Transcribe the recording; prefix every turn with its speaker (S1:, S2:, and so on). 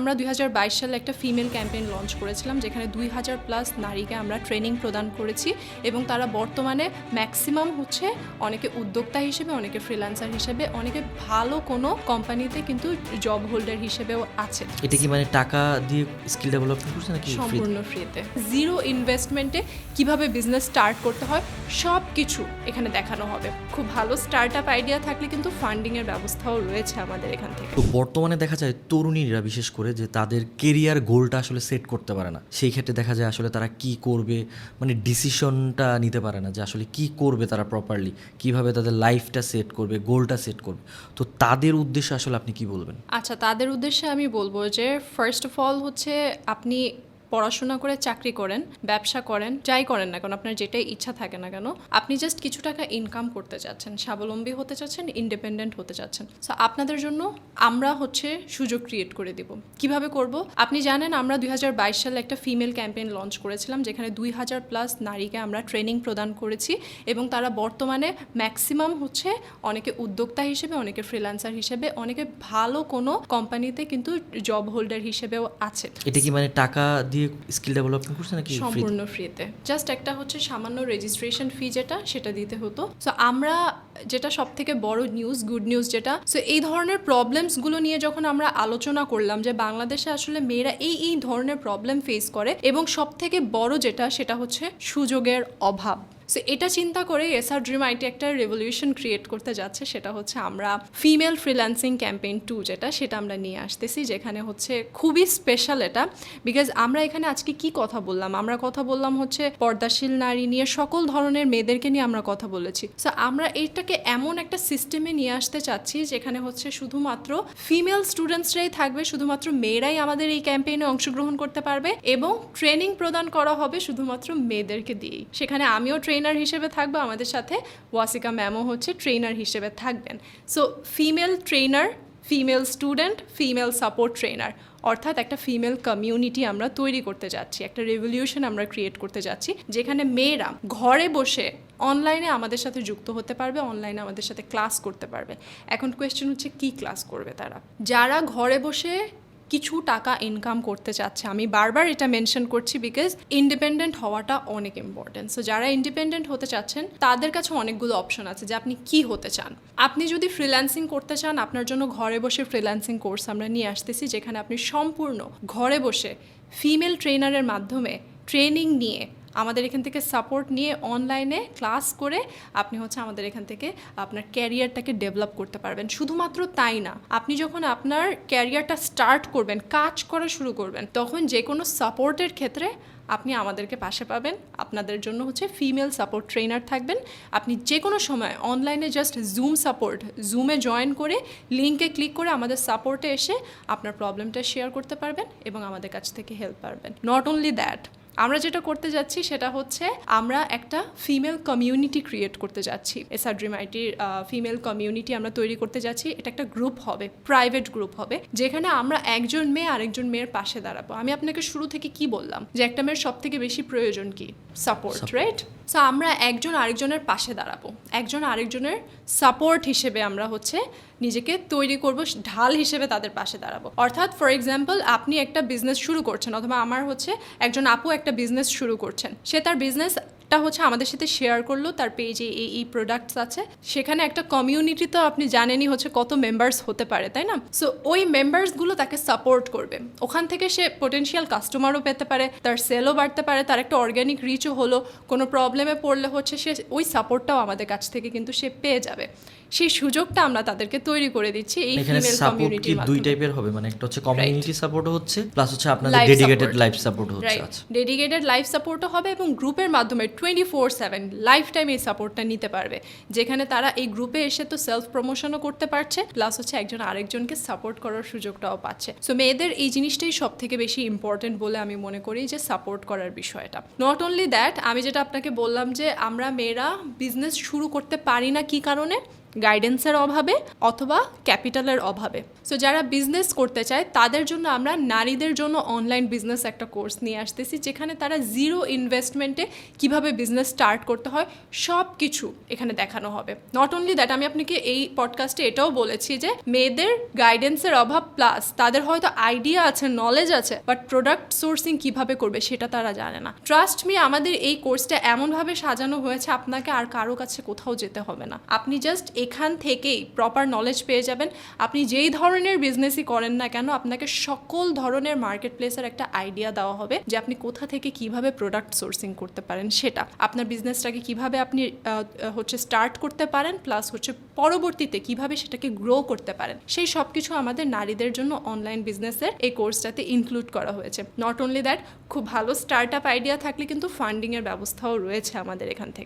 S1: আমরা দুই হাজার বাইশ সালে একটা ফিমেল ক্যাম্পেইন লঞ্চ করেছিলাম যেখানে দুই হাজার প্লাস নারীকে আমরা ট্রেনিং প্রদান করেছি এবং তারা বর্তমানে ম্যাক্সিমাম হচ্ছে অনেকে উদ্যোক্তা হিসেবে অনেকে ফ্রিল্যান্সার হিসেবে অনেকে ভালো কোনো কোম্পানিতে কিন্তু জব হোল্ডার হিসেবেও আছে।
S2: এটা কি মানে টাকা দিয়ে স্কিল ডেভেলপমেন্ট করছে নাকি
S1: সম্পূর্ণ ফ্রিতে জিরো ইনভেস্টমেন্টে কীভাবে বিজনেস স্টার্ট করতে হয় সব কিছু এখানে দেখানো হবে। খুব ভালো স্টার্ট আপ আইডিয়া থাকলে কিন্তু ফান্ডিংয়ের ব্যবস্থাও রয়েছে আমাদের এখান থেকে।
S2: তো বর্তমানে দেখা যায় তরুণীরা বিশেষ করে যে তাদের কেরিয়ার গোলটা আসলে সেট করতে পারে না। সেই ক্ষেত্রে দেখা যায় আসলে তারা কি করবে মানে ডিসিশনটা নিতে পারে না যে আসলে কি করবে তারা প্রপারলি কীভাবে তাদের লাইফটা সেট করবে গোলটা সেট করবে। তো তাদের উদ্দেশ্যে আসলে আপনি কি বলবেন?
S1: আচ্ছা তাদের উদ্দেশ্যে আমি বলব যে ফার্স্ট অফ অল হচ্ছে আপনি পড়াশোনা করে চাকরি করেন, ব্যবসা করেন, যাই করেন না কেন, আপনার যেটাই ইচ্ছা থাকে না কেন, আপনি জাস্ট কিছু টাকা ইনকাম করতে চাচ্ছেন, স্বাবলম্বী হতে চাচ্ছেন ইন্ডিপেন্ডেন্ট হতে চাচ্ছেন। সো আপনাদের জন্য আমরা হচ্ছে সুযোগ ক্রিয়েট করে দিব। কীভাবে করব? আপনি জানেন আমরা দুই হাজার বাইশ সালে একটা ফিমেল ক্যাম্পেইন লঞ্চ করেছিলাম, যেখানে দুই হাজার প্লাস নারীকে আমরা ট্রেনিং প্রদান করেছি এবং তারা বর্তমানে ম্যাক্সিমাম হচ্ছে অনেকে উদ্যোক্তা হিসেবে, অনেকে ফ্রিল্যান্সার হিসেবে, অনেকে ভালো কোনো কোম্পানিতে কিন্তু জব হোল্ডার হিসেবেও আছে।
S2: এটা কি মানে টাকা দিয়ে স্কিল ডেভেলপমেন্ট করছে নাকি
S1: সম্পূর্ণ ফ্রিতে জাস্ট একটা হচ্ছে সামান্য রেজিস্ট্রেশন ফি যেটা, সেটা দিতে হতো। সো আমরা যেটা সব থেকে বড় নিউজ গুড নিউজ যেটা সো এই ধরনের প্রবলেমসগুলো নিয়ে যখন আমরা আলোচনা করলাম যে বাংলাদেশে আসলে মেয়েরা এই এই ধরনের প্রবলেম ফেস করে, এবং সব থেকে বড় যেটা, সেটা হচ্ছে সুযোগের অভাব। সো এটা চিন্তা করে এসআর ড্রিম আইটি একটা রেভলিউশন ক্রিয়েট করতে যাচ্ছে, সেটা হচ্ছে আমরা ফিমেল ফ্রিল্যান্সিং ক্যাম্পেইন টু যেটা, সেটা আমরা নিয়ে আসতেছি, যেখানে হচ্ছে খুবই স্পেশাল এটা বিকজ আমরা এখানে আজকে কি কথা বললাম? আমরা কথা বললাম হচ্ছে পর্দাশীল নারী নিয়ে, সকল ধরনের মেয়েদেরকে নিয়ে আমরা কথা বলেছি। সো আমরা এটাকে এমন একটা সিস্টেমে নিয়ে আসতে চাচ্ছি, যেখানে হচ্ছে শুধুমাত্র ফিমেল স্টুডেন্টসরাই থাকবে, শুধুমাত্র মেয়েরাই আমাদের এই ক্যাম্পেইনে অংশগ্রহণ করতে পারবে, এবং ট্রেনিং প্রদান করা হবে শুধুমাত্র মেয়েদেরকে দিয়েই। সেখানে আমিও ট্রেনার হিসেবে থাকবে, আমাদের সাথে ওয়াসিকা ম্যামও হচ্ছে ট্রেনার হিসেবে থাকবেন। So female trainer female student female support trainer অর্থাৎ একটা ফিমেল কমিউনিটি আমরা তৈরি করতে যাচ্ছি, একটা রেভলিউশন আমরা ক্রিয়েট করতে যাচ্ছি, যেখানে মেয়েরা ঘরে বসে অনলাইনে আমাদের সাথে যুক্ত হতে পারবে অনলাইনে আমাদের সাথে ক্লাস করতে পারবে। এখন কোয়েশ্চেন হচ্ছে, কি ক্লাস করবে তারা? যারা ঘরে বসে কিছু টাকা ইনকাম করতে চাচ্ছে। আমি বারবার এটা মেনশন করছি বিকজ ইন্ডিপেন্ডেন্ট হওয়াটা অনেক ইম্পর্টেন্ট সো যারা ইন্ডিপেন্ডেন্ট হতে চাচ্ছেন, তাদের কাছে অনেকগুলো অপশন আছে যে আপনি কি হতে চান। আপনি যদি ফ্রিল্যান্সিং করতে চান, আপনার জন্য ঘরে বসে ফ্রিল্যান্সিং কোর্স আমরা নিয়ে আসতেছি, যেখানে আপনি সম্পূর্ণ ঘরে বসে ফিমেল ট্রেনারের মাধ্যমে ট্রেনিং নিয়ে আমাদের এখান থেকে সাপোর্ট নিয়ে অনলাইনে ক্লাস করে আপনি হচ্ছে আমাদের এখান থেকে আপনার ক্যারিয়ারটাকে ডেভেলপ করতে পারবেন। শুধুমাত্র তাই না, আপনি যখন আপনার ক্যারিয়ারটা স্টার্ট করবেন, কাজ করা শুরু করবেন, তখন যে কোনো সাপোর্টের ক্ষেত্রে আপনি আমাদেরকে পাশে পাবেন। আপনাদের জন্য হচ্ছে ফিমেল সাপোর্ট ট্রেনার থাকবেন। আপনি যে কোনো সময় অনলাইনে জাস্ট জুম সাপোর্ট জুমে জয়েন করে লিঙ্কে ক্লিক করে আমাদের সাপোর্টে এসে আপনার প্রবলেমটা শেয়ার করতে পারবেন এবং আমাদের কাছ থেকে হেল্প পারবেন। নট অনলি দ্যাট আমরা যেটা করতে যাচ্ছি সেটা হচ্ছে আমরা একটা ফিমেল কমিউনিটি ক্রিয়েট করতে যাচ্ছি। এসআর ড্রিম আইটির ফিমেল কমিউনিটি আমরা তৈরি করতে যাচ্ছি। এটা একটা গ্রুপ হবে প্রাইভেট গ্রুপ হবে যেখানে আমরা একজন মেয়ে আরেকজন মেয়ের পাশে দাঁড়াবো। আমি আপনাকে শুরু থেকে কি বললাম? যে একটা মেয়ের সব থেকে বেশি প্রয়োজন কি? সাপোর্ট রাইট সো আমরা একজন আরেকজনের পাশে দাঁড়াবো। একজন আরেকজনের সাপোর্ট হিসেবে আমরা হচ্ছে নিজেকে তৈরি করব, ঢাল হিসেবে তাদের পাশে দাঁড়াবো। অর্থাৎ ফর এক্সাম্পল আপনি একটা বিজনেস শুরু করছেন, অথবা আমার হচ্ছে একজন আপু একটা বিজনেস শুরু করছেন। সে তার বিজনেস টা হচ্ছে আমাদের সাথে শেয়ার করল, তার পেজে এই এই প্রোডাক্টস আছে। সেখানে একটা কমিউনিটি তো আপনি জানেনই হচ্ছে কত মেম্বার্স হতে পারে, তাই না? সো ওই মেম্বার্সগুলো তাকে সাপোর্ট করবে। ওখান থেকে সে পোটেনশিয়াল কাস্টমারও পেতে পারে, তার সেলও বাড়তে পারে, তার একটা অর্গ্যানিক রিচও হলো। কোনো প্রবলেমে পড়লে হচ্ছে সে ওই সাপোর্টটাও আমাদের কাছ থেকে কিন্তু সে পেয়ে যাবে। সেই সুযোগটা আমরা তাদেরকে তৈরি করে দিচ্ছি এই ফিমেল
S2: সাপোর্ট কি
S1: কমিউনিটির
S2: দুই টাইপের হবে? মানে একটা হচ্ছে কমিউনিটি সাপোর্ট হচ্ছে প্লাস হচ্ছে আপনাদের ডেডিকেটেড লাইফ সাপোর্ট হচ্ছে আচ্ছা।
S1: ডেডিকেটেড লাইফ সাপোর্টও হবে এবং গ্রুপের মাধ্যমে twenty four seven life time এই সাপোর্টটা নিতে পারবে। যেখানে তারা এই গ্রুপে এসে তো সেলফ প্রমোশনও করতে পারছে প্লাস হচ্ছে একজন আরেকজনকে সাপোর্ট করার সুযোগটাও পাচ্ছে। সো মেয়েদের এই জিনিসটাই সব থেকে বেশি ইম্পর্টেন্ট বলে আমি মনে করি যে সাপোর্ট করার বিষয়টা। নট অনলি দ্যাট আমি যেটা আপনাকে বললাম যে আমরা মেয়েরা বিজনেস শুরু করতে পারি না কি কারণে? গাইডেন্সের অভাবে অথবা ক্যাপিটালের অভাবে। সো যারা বিজনেস করতে চায়, তাদের জন্য আমরা নারীদের জন্য অনলাইন বিজনেস একটা কোর্স নিয়ে আসতেছি, যেখানে তারা জিরো ইনভেস্টমেন্টে কীভাবে বিজনেস স্টার্ট করতে হয় সব কিছু এখানে দেখানো হবে। নট অনলি দ্যাট আমি আপনাকে এই পডকাস্টে এটাও বলেছি যে, মেয়েদের গাইডেন্সের অভাব প্লাস তাদের হয়তো আইডিয়া আছে নলেজ আছে বাট প্রোডাক্ট সোর্সিং কীভাবে করবে সেটা তারা জানে না। ট্রাস্ট মি আমাদের এই কোর্সটা এমনভাবে সাজানো হয়েছে, আপনাকে আর কারও কাছে কোথাও যেতে হবে না। আপনি জাস্ট এখান থেকেই প্রপার নলেজ পেয়ে যাবেন। আপনি যেই ধরনের বিজনেসই করেন না কেন, আপনাকে সকল ধরনের মার্কেট প্লেসের একটা আইডিয়া দেওয়া হবে যে আপনি কোথা থেকে কীভাবে প্রোডাক্ট সোর্সিং করতে পারেন সেটা। আপনার বিজনেসটাকে কীভাবে আপনি হচ্ছে স্টার্ট করতে পারেন প্লাস হচ্ছে পরবর্তীতে কীভাবে সেটাকে গ্রো করতে পারেন। সেই সব কিছু আমাদের নারীদের জন্য অনলাইন বিজনেসের এই কোর্সটাতে ইনক্লুড করা হয়েছে। নট অনলি দ্যাট খুব ভালো স্টার্ট আপ আইডিয়া থাকলে কিন্তু ফান্ডিংয়ের ব্যবস্থাও রয়েছে আমাদের এখান থেকে।